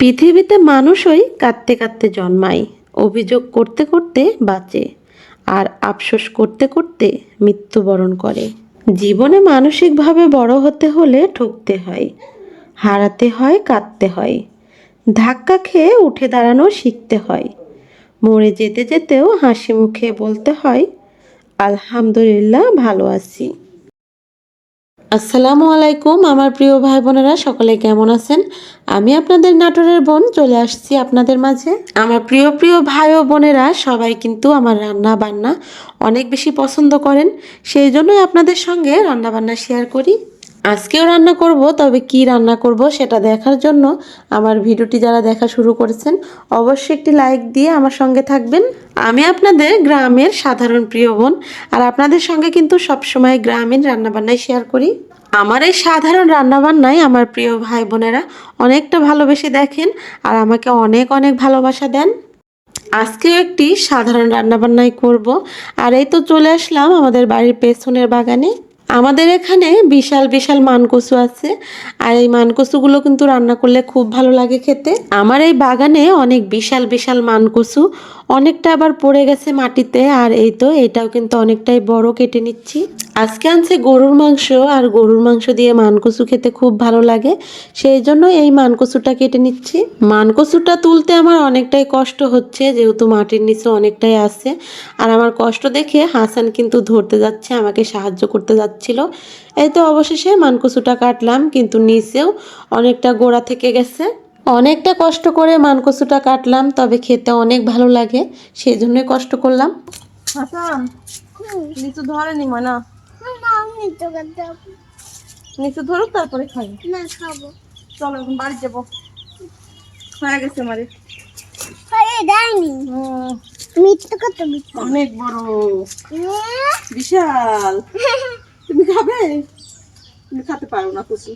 পৃথিবীতে মানুষই কাঁদতে কাঁদতে জন্মায়, অভিযোগ করতে করতে বাঁচে, আর আফসোস করতে করতে মৃত্যুবরণ করে। জীবনে মানসিকভাবে বড় হতে হলে ঠকতে হয়, হারাতে হয়, কাঁদতে হয়, ধাক্কা খেয়ে উঠে দাঁড়ানো শিখতে হয়, মরে যেতে যেতেও হাসি মুখে বলতে হয়, আলহামদুলিল্লাহ, ভালো আছি। আসসালামু আলাইকুম, আমার প্রিয় ভাই বোনেরা, সকলে কেমন আছেন? আমি আপনাদের নাটোরের বোন, চলে আসছি আপনাদের মাঝে। আমার প্রিয় প্রিয় ভাই ও বোনেরা, সবাই কিন্তু আমার রান্না বান্না অনেক বেশি পছন্দ করেন, সেই জন্যই আপনাদের সঙ্গে রান্না বান্না শেয়ার করি। আজকেও রান্না করব, তবে কি রান্না করব সেটা দেখার জন্য আমার ভিডিওটি যারা দেখা শুরু করেছেন অবশ্যই একটি লাইক দিয়ে আমার সঙ্গে থাকবেন। আমি আপনাদের গ্রামের সাধারণ প্রিয় বোন, আর আপনাদের সঙ্গে কিন্তু সবসময় গ্রামীণ রান্নাবান্নাই শেয়ার করি। আমার এই সাধারণ রান্নাবান্নাই আমার প্রিয় ভাই বোনেরা অনেকটা ভালোবেসে দেখেন আর আমাকে অনেক অনেক ভালোবাসা দেন। আজকেও একটি সাধারণ রান্নাবান্নাই করব, আর এই তো চলে আসলাম আমাদের বাড়ির পেছনের বাগানে। আমাদের এখানে বিশাল বিশাল মানকসু আছে। আর এই মানকসুগুলো কিন্তু রান্না করলে খুব ভালো লাগে খেতে। আমার এই বাগানে অনেক বিশাল বিশাল মানকসু অনেকটা আবার পড়ে গেছে মাটিতে। আর এই তো, এটাও কিন্তু অনেকটাই বড়, কেটে নিচ্ছি। আজকে আনছে গরুর মাংস আর গরুর মাংস দিয়ে মানকচু খেতে খুব ভালো লাগে। সেই জন্য এই মানকচুটা কেটে নিচ্ছি। মানকচুটা তুলতে আমার অনেকটাই কষ্ট হচ্ছে, যেহেতু মাটির নিচে অনেকটাই আছে। আর আমার কষ্ট দেখে হাসান কিন্তু ধরতে যাচ্ছে, আমাকে সাহায্য করতে যাচ্ছিল। এই তো অবশেষে মানকচুটা কাটলাম, কিন্তু নিচেও অনেকটা গোড়া থেকে গেছে। অনেকটা কষ্ট করে মানকচুটা কাটলাম, তবে খেতে অনেক ভালো লাগে, সেই জন্যই কষ্ট করলাম। হাসান, নিচু ধরেনি ময়না। তো করতে নিচু ধরুক তারপরে খাই না খাব। চলো এখন বাড়ি যাব। হয়ে গেছে মারি। দেয়নি হুম, কত অনেক বড়। বিশাল। তুমি খাবে? তুমি খেতে পারো না খুশি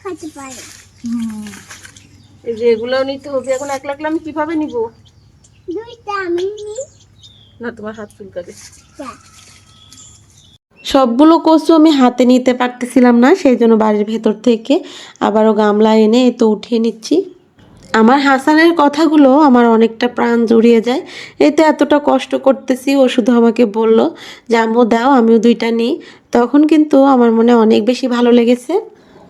খাতে পারে। এই যে এগুলোও নিতে হবে এখন এক লাখ আমি কীভাবে নিব? দুইটা আমি না তোমার হাত চুলকাবে। সবগুলো কচু আমি হাতে নিতে পারতেছিলাম না সেই জন্য বাড়ির ভেতর থেকে আবারও গামলা এনে তো উঠিয়ে নিচ্ছি। আমার হাসানের কথাগুলো আমার অনেকটা প্রাণ জুড়িয়ে যায়। এতে এতটা কষ্ট করতেছি, ও শুধু আমাকে বলল, যে আম্মু দাও, আমিও দুইটা নিই। তখন কিন্তু আমার মনে অনেক বেশি ভালো লেগেছে।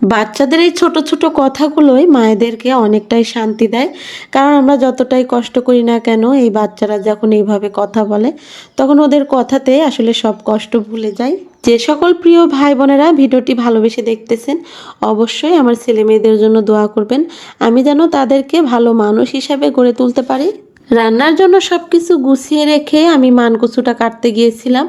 বাচ্চাদের এই ছোট ছোট কথাগুলোই মায়েদেরকে অনেকটাই শান্তি দেয়। কারণ আমরা যতটাই কষ্ট করি না কেন, এই বাচ্চারা যখন এইভাবে কথা বলে, তখন ওদের কথাতে আসলে সব কষ্ট ভুলে যায়। যে সকল প্রিয় ভাই বোনেরা ভিডিওটি ভালোবেসে দেখতেছেন, অবশ্যই আমার ছেলে মেয়েদের জন্য দোয়া করবেন। আমি যেন তাদেরকে ভালো মানুষ হিসাবে গড়ে তুলতে পারি। রান্নার জন্য সব কিছু গুছিয়ে রেখে আমি মানকচুটা কাটতে গিয়েছিলাম।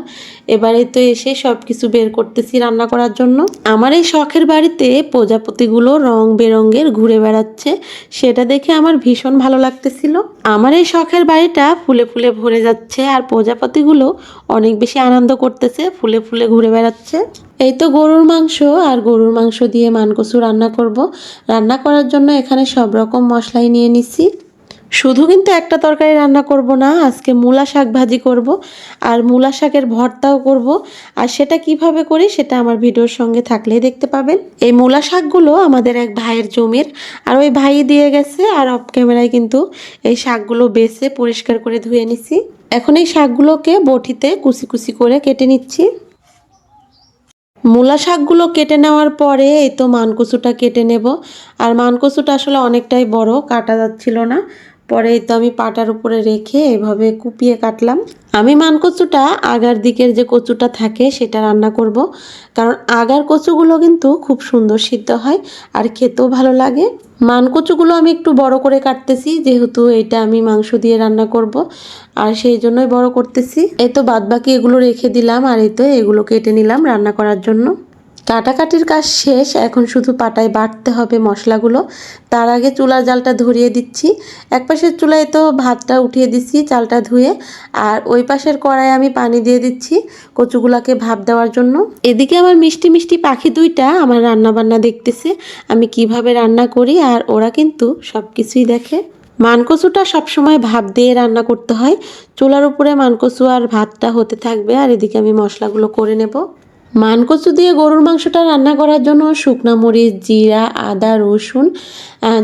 এবারে তো এসে সব কিছু বের করতেছি রান্না করার জন্য। আমার এই শখের বাড়িতে প্রজাপতিগুলো রং বেরঙের ঘুরে বেড়াচ্ছে, সেটা দেখে আমার ভীষণ ভালো লাগতেছিল। আমার এই শখের বাড়িটা ফুলে ফুলে ভরে যাচ্ছে আর প্রজাপতিগুলো অনেক বেশি আনন্দ করতেছে, ফুলে ফুলে ঘুরে বেড়াচ্ছে। এই তো গরুর মাংস আর গরুর মাংস দিয়ে মানকচু রান্না করব। রান্না করার জন্য এখানে সব রকম মশলাই নিয়ে নিছি। শুধু কিন্তু একটা তরকারি রান্না করব না, আজকে মূলা শাক ভাজি করব আর মূলা শাকের ভর্তাও করব। আর সেটা কীভাবে করি সেটা আমার ভিডিওর সঙ্গে থাকলেই দেখতে পাবেন। এই মূলা শাকগুলো আমাদের এক ভাইয়ের জমির, আর ওই ভাই দিয়ে গেছে আর অফ ক্যামেরায় কিন্তু এই শাকগুলো বেছে পরিষ্কার করে ধুয়ে নিছি। এখন এই শাকগুলোকে বটিতে কুচি কুচি করে কেটে নিচ্ছি। মূলা শাকগুলো কেটে নেওয়ার পরে এই তো মানকচুটা কেটে নেব। আর মানকচুটা আসলে অনেকটাই বড়, কাটা যাচ্ছিল না। পরে তো আমি পাটার উপরে রেখে এভাবে কুপিয়ে কাটলাম। আমি মানকচুটা আগার দিকের যে কচুটা থাকে সেটা রান্না করব। কারণ আগার কচুগুলো কিন্তু খুব সুন্দর সিদ্ধ হয় আর খেতেও ভালো লাগে। মানকচুগুলো আমি একটু বড় করে কাটতেছি, যেহেতু এটা আমি মাংস দিয়ে রান্না করব। আর সেই জন্যই বড় করতেছি। এই তো বাদবাকি এগুলো রেখে দিলাম আর এই তো এগুলো কেটে নিলাম রান্না করার জন্য। কাটাকাটির কাজ শেষ, এখন শুধু পাটায় বাটতে হবে মশলাগুলো। তার আগে চুলার জালটা ধরিয়ে দিচ্ছি। এক পাশের চুলায় তো ভাতটা উঠিয়ে দিচ্ছি, চালটা ধুয়ে। আর ওই পাশের কড়াই আমি পানি দিয়ে দিচ্ছি কচুগুলাকে ভাপ দেওয়ার জন্য। এদিকে আমার মিষ্টি মিষ্টি পাখি দুইটা আমার রান্না বান্না দেখতেছে, আমি কীভাবে রান্না করি আর ওরা কিন্তু সব কিছুই দেখে। মানকচুটা সবসময় ভাপ দিয়ে রান্না করতে হয়। চুলার উপরে মানকচু আর ভাতটা হতে থাকবে আর এদিকে আমি মশলাগুলো করে নেব। মানকচু দিয়ে গরুর মাংসটা রান্না করার জন্য শুকনা মরিচ, জিরা, আদা, রসুন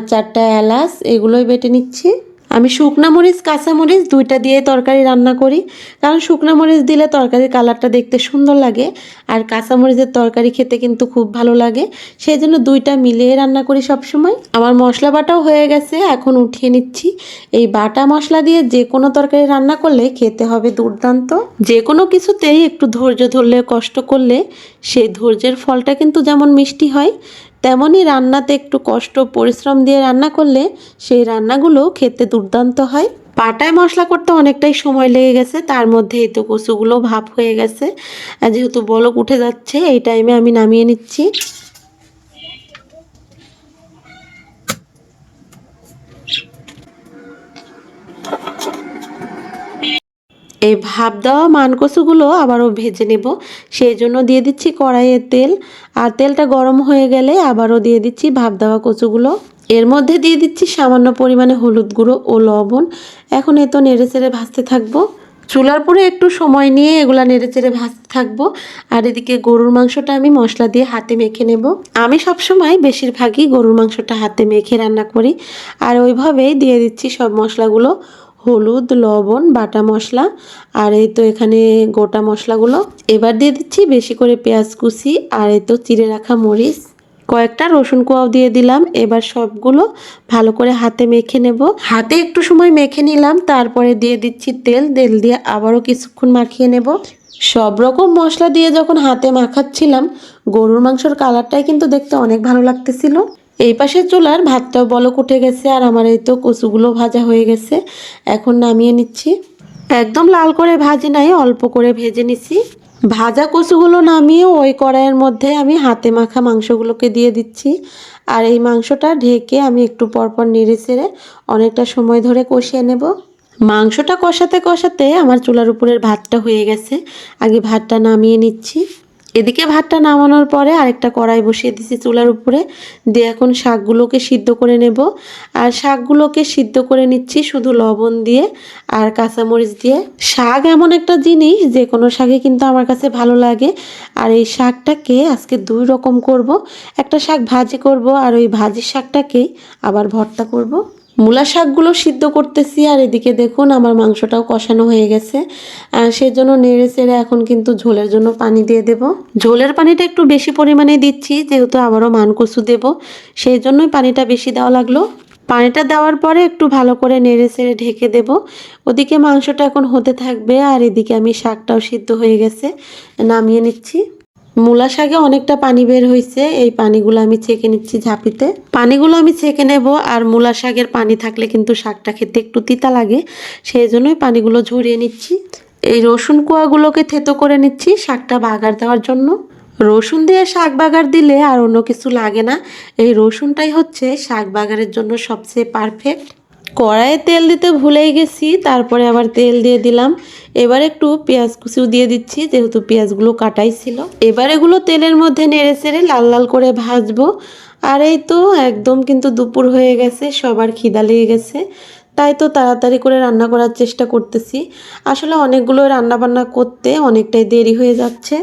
চারটা এলাচ, এগুলোই বেটে নিচ্ছি। আমি শুকনা মরিচ, কাঁচা মরিচ দুইটা দিয়ে তরকারি রান্না করি। কারণ শুকনা মরিচ দিলে তরকারির কালারটা দেখতে সুন্দর লাগে আর কাঁচা মরিচের তরকারি খেতে কিন্তু খুব ভালো লাগে। সেই জন্য দুইটা মিলিয়ে রান্না করি সবসময়। আমার মশলা বাটাও হয়ে গেছে, এখন উঠিয়ে নিচ্ছি। এই বাটা মশলা দিয়ে যে কোনো তরকারি রান্না করলে খেতে হবে দুর্দান্ত। যে কোনো কিছুতেই একটু ধৈর্য ধরলে, কষ্ট করলে সেই ধৈর্যের ফলটা কিন্তু যেমন মিষ্টি হয় তেমনই রান্নাতে একটু কষ্ট, পরিশ্রম দিয়ে রান্না করলে সেই রান্নাগুলো খেতে দুর্দান্ত হয়। পাটায় মশলা করতে অনেকটাই সময় লেগে গেছে, তার মধ্যে এই তো কচুগুলো ভাপ হয়ে গেছে। যেহেতু বলক উঠে যাচ্ছে, এই টাইমে আমি নামিয়ে নিচ্ছি। এই ভাপ দেওয়া মানকচুগুলো আবারও ভেজে নেব। সেই জন্য দিয়ে দিচ্ছি কড়াইয়ে তেল। আর তেলটা গরম হয়ে গেলে আবারও দিয়ে দিচ্ছি ভাপ দেওয়া কচুগুলো। এর মধ্যে দিয়ে দিচ্ছি সামান্য পরিমাণে হলুদ গুঁড়ো ও লবণ। এখন এ তো নেড়ে চেড়ে ভাজতে থাকব। চুলার পরে একটু সময় নিয়ে এগুলা নেড়ে চেড়ে ভাজতে থাকব। আর এদিকে গরুর মাংসটা আমি মশলা দিয়ে হাতে মেখে নেব। আমি সবসময় বেশিরভাগই গরুর মাংসটা হাতে মেখে রান্না করি। আর ওইভাবেই দিয়ে দিচ্ছি সব মশলাগুলো। হলুদ, লবণ, বাটা মশলা, আর এই তো এখানে গোটা মশলাগুলো। এবার দিয়ে দিচ্ছি বেশি করে পেঁয়াজ কুচি, আর এই তো চিড়ে রাখা মরিচ। কয়েকটা রসুন কোয়াও দিয়ে দিলাম। এবার সবগুলো ভালো করে হাতে মেখে নেব। হাতে একটু সময় মেখে নিলাম। তারপরে দিয়ে দিচ্ছি তেল। তেল দিয়ে আবারও কিছুক্ষণ মাখিয়ে নেব। সব রকম মশলা দিয়ে যখন হাতে মাখাচ্ছিলাম, গরুর মাংসর কালারটাই কিন্তু দেখতে অনেক ভালো লাগতেছিল। এই পাশের চুলার ভাতটাও বলক উঠে গেছে আর আমার এই তো কচুগুলো ভাজা হয়ে গেছে। এখন নামিয়ে নিচ্ছি। একদম লাল করে ভাজি নাই, অল্প করে ভেজে নিছি। ভাজা কচুগুলো নামিয়ে ওই কড়াইয়ের মধ্যে আমি হাতে মাখা মাংসগুলোকে দিয়ে দিচ্ছি। আর এই মাংসটা ঢেকে আমি একটু পরপর নেড়ে চেড়ে অনেকটা সময় ধরে কষিয়ে নেব। মাংসটা কষাতে কষাতে আমার চুলার উপরের ভাতটা হয়ে গেছে। আগে ভাতটা নামিয়ে নিচ্ছি। এদিকে ভাতটা নামানোর পরে আরেকটা কড়াই বসিয়ে দিছি চুলার উপরে। দিয়ে এখন শাকগুলোকে সিদ্ধ করে নেব। আর শাকগুলোকে সিদ্ধ করে নিচ্ছি শুধু লবণ দিয়ে আর কাঁচামরিচ দিয়ে। শাক এমন একটা জিনিস, যে কোনো শাকে কিন্তু আমার কাছে ভালো লাগে। আর এই শাকটাকে আজকে দুই রকম করব। একটা শাক ভাজি করব আর ওই ভাজির শাকটাকেই আবার ভর্তা করব। মূলা শাকগুলো সিদ্ধ করতেছি, আর এদিকে দেখুন আমার মাংসটাও কষানো হয়ে গেছে। আর সেজন্য নেড়ে চেড়ে এখন কিন্তু ঝোলের জন্য পানি দিয়ে দেব। ঝোলের পানিটা একটু বেশি পরিমাণে দিচ্ছি, যেহেতু আবারও মানকচু দেব। সেই জন্যই পানিটা বেশি দেওয়া লাগল। পানিটা দেওয়ার পরে একটু ভালো করে নেড়ে চেড়ে ঢেকে দেব। ওদিকে মাংসটা এখন হতে থাকবে, আর এদিকে আমি শাকটাও সিদ্ধ হয়ে গেছে, নামিয়ে নিচ্ছি। মূলা শাকে অনেকটা পানি বের হয়েছে এই পানিগুলো আমি ছেঁকে নিচ্ছি ঝাঁপিতে। পানিগুলো আমি ছেঁকে নেব আর মূলা শাকের পানি থাকলে কিন্তু শাকটা খেতে একটু তিতা লাগে। সেই জন্যই পানিগুলো ঝরিয়ে নিচ্ছি। এই রসুন কুয়াগুলোকে থেতো করে নিচ্ছি শাকটা বাগার দেওয়ার জন্য। রসুন দিয়ে শাক বাগার দিলে আর অন্য কিছু লাগে না। এই রসুনটাই হচ্ছে শাক বাগারের জন্য সবচেয়ে পারফেক্ট কড়াইয়ে তেল দিতে ভুলেই গেছি, তারপরে আবার তেল দিয়ে দিলাম। এবার একটু পেঁয়াজ কুচিও দিয়ে দিচ্ছি, যেহেতু পেঁয়াজগুলো কাটাই ছিল। এবার এগুলো তেলের মধ্যে নেড়ে চেড়ে লাল লাল করে ভাজবো। আর এই তো একদম কিন্তু দুপুর হয়ে গেছে, সবার খিদা লেগে গেছে। তাই তো তাড়াতাড়ি করে রান্না করার চেষ্টা করতেছি। আসলে অনেকগুলো রান্না বান্না করতে অনেকটাই দেরি হয়ে যাচ্ছে।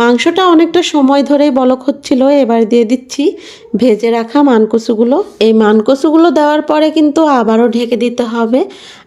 মাংসটা অনেকটা সময় ধরেই বলক হচ্ছিল, এবার দিয়ে দিচ্ছি ভেজে রাখা মানকচুগুলো এই মানকচুগুলো দেওয়ার পরে কিন্তু আবারও ঢেকে দিতে হবে,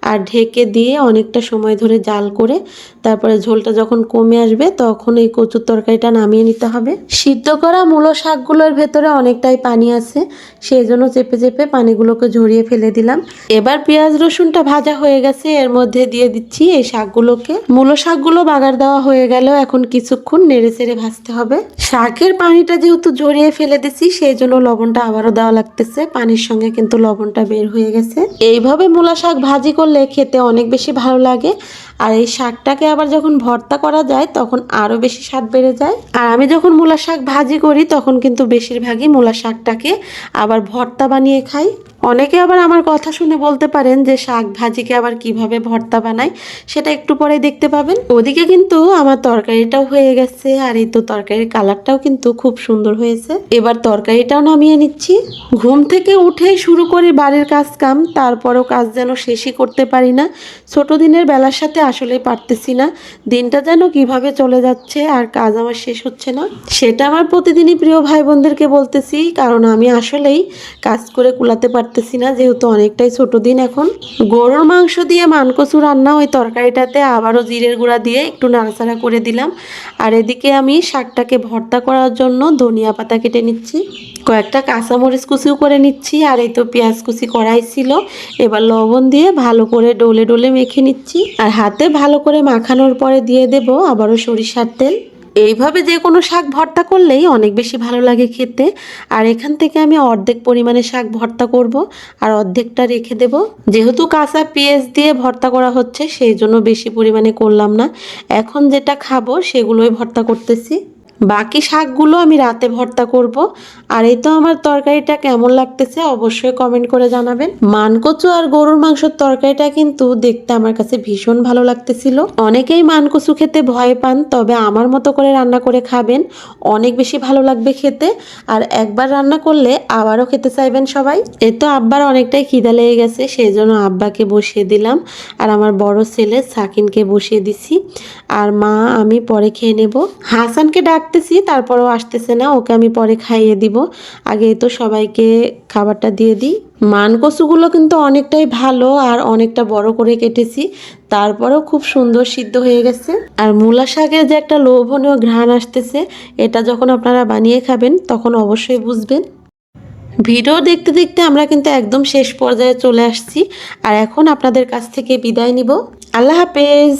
আর ঢেকে দিয়ে অনেকটা সময় ধরে জাল করে তারপরে ঝোলটা যখন কমে আসবে তখন এই কচুর তরকারিটা নামিয়ে নিতে হবে। সিদ্ধ করা মূলো শাকগুলোর ভেতরে অনেকটাই পানি আছে সেই জন্য চেপে চেপে পানিগুলোকে ঝরিয়ে ফেলে দিলাম। এবার পেঁয়াজ রসুনটা ভাজা হয়ে গেছে, এর মধ্যে দিয়ে দিচ্ছি এই শাকগুলোকে। মূলো শাকগুলো বাগার দেওয়া হয়ে গেল এখন কিছুক্ষণ নেড়ে চেড়ে ভাজতে হবে। শাকের পানিটা যেহেতু জড়িয়ে ফেলে দিছি, সেই জন্য লবণটা আবারও দেওয়া লাগতেছে। পানির সঙ্গে কিন্তু লবণটা বের হয়ে গেছে। এইভাবে মূলা শাক ভাজি করলে খেতে অনেক বেশি ভালো লাগে। আর এই শাকটাকে আবার যখন ভর্তা করা যায়, তখন আরও বেশি স্বাদ বেড়ে যায়। আর আমি যখন মূলা শাক ভাজি করি, তখন কিন্তু বেশিরভাগই মূলা শাকটাকে আবার ভর্তা বানিয়ে খাই। অনেকে আবার আমার কথা শুনে বলতে পারেন যে, শাক ভাজিকে আবার কীভাবে ভর্তা বানায়, সেটা একটু পরে দেখতে পাবেন। ওদিকে কিন্তু আমার তরকারিটাও হয়ে গেছে, আর এই তো তরকারির কালারটাও কিন্তু খুব সুন্দর হয়েছে। এবার তরকারিটাও নামিয়ে নিচ্ছি। ঘুম থেকে উঠেই শুরু করি বাড়ির কাজ কাম তারপরও কাজ যেন শেষই করতে পারি না। ছোট দিনের বেলার সাথে আসলে পারতেছি না। দিনটা যেন কীভাবে চলে যাচ্ছে আর কাজ আমার শেষ হচ্ছে না, সেটা আমার প্রতিদিনই প্রিয় ভাই বোনদেরকে বলতেছি, কারণ আমি আসলেই কাজ করে কুলাতে পারতেছি না, যেহেতু অনেকটাই ছোট দিন এখন। গরুর মাংস দিয়ে মানকচু রান্না ওই তরকারিটাতে আবারও জিরের গুঁড়া দিয়ে একটু নাড়াচাড়া করে দিলাম। আর এদিকে আমি শাকটাকে ভর্তা করার জন্য ধনিয়া পাতা কেটে নিচ্ছি, কয়েকটা কাঁচামরিচ কুচিও করে নিচ্ছি, আর এই তো পেঁয়াজ কুচি কড়াই ছিল। এবার লবণ দিয়ে ভালো করে ডোলে ডলে মেখে নিচ্ছি, আর হাতে ভালো করে মাখানোর পরে দিয়ে দেব আবারও সরিষার তেল। এইভাবে যে কোনো শাক ভর্তা করলেই অনেক বেশি ভালো লাগে খেতে। আর এখান থেকে আমি অর্ধেক পরিমাণে শাক ভর্তা করব আর অর্ধেকটা রেখে দেব। যেহেতু কাঁচা পেঁয়াজ দিয়ে ভর্তা করা হচ্ছে, সেই জন্য বেশি পরিমাণে করলাম না। এখন যেটা খাব সেগুলোই ভর্তা করতেছি। বাকি শাকগুলো আমি রাতে ভর্তা করব। আর এই তো আমার তরকারিটা কেমন লাগতেছে অবশ্যই কমেন্ট করে জানাবেন। মানকচু আর গরুর মাংসের তরকারিটা কিন্তু দেখতে আমার কাছে ভীষণ ভালো লাগতেছিল। অনেকেই মানকচু খেতে ভয় পান, তবে আমার মতো করে রান্না করে খাবেন, অনেক বেশি ভালো লাগবে খেতে। আর একবার রান্না করলে আবারও খেতে চাইবেন সবাই। এ তো আব্বার অনেকটাই খিদা লেগে গেছে সেই জন্য আব্বাকে বসিয়ে দিলাম। আর আমার বড় ছেলে সাকিনকে বসিয়ে দিছি। আর মা, আমি পরে খেয়ে নেব। হাসানকে ডাকতেছি তারপরেও আসতেছে না, ওকে আমি পরে খাইয়ে দিব। আগে তো সবাইকে খাবারটা দিয়ে দিই। মান কচুগুলো কিন্তু অনেকটাই ভালো আর অনেকটা বড় করে কেটেছি, তারপরেও খুব সুন্দর সিদ্ধ হয়ে গেছে। আর মূলা শাকের যে একটা লোভনীয় ঘ্রাণ আসতেছে, এটা যখন আপনারা বানিয়ে খাবেন, তখন অবশ্যই বুঝবেন। ভিডিও দেখতে দেখতে আমরা কিন্তু একদম শেষ পর্যায়ে চলে আসছি, আর এখন আপনাদের কাছ থেকে বিদায় নিব। আল্লাহ হাফেজ!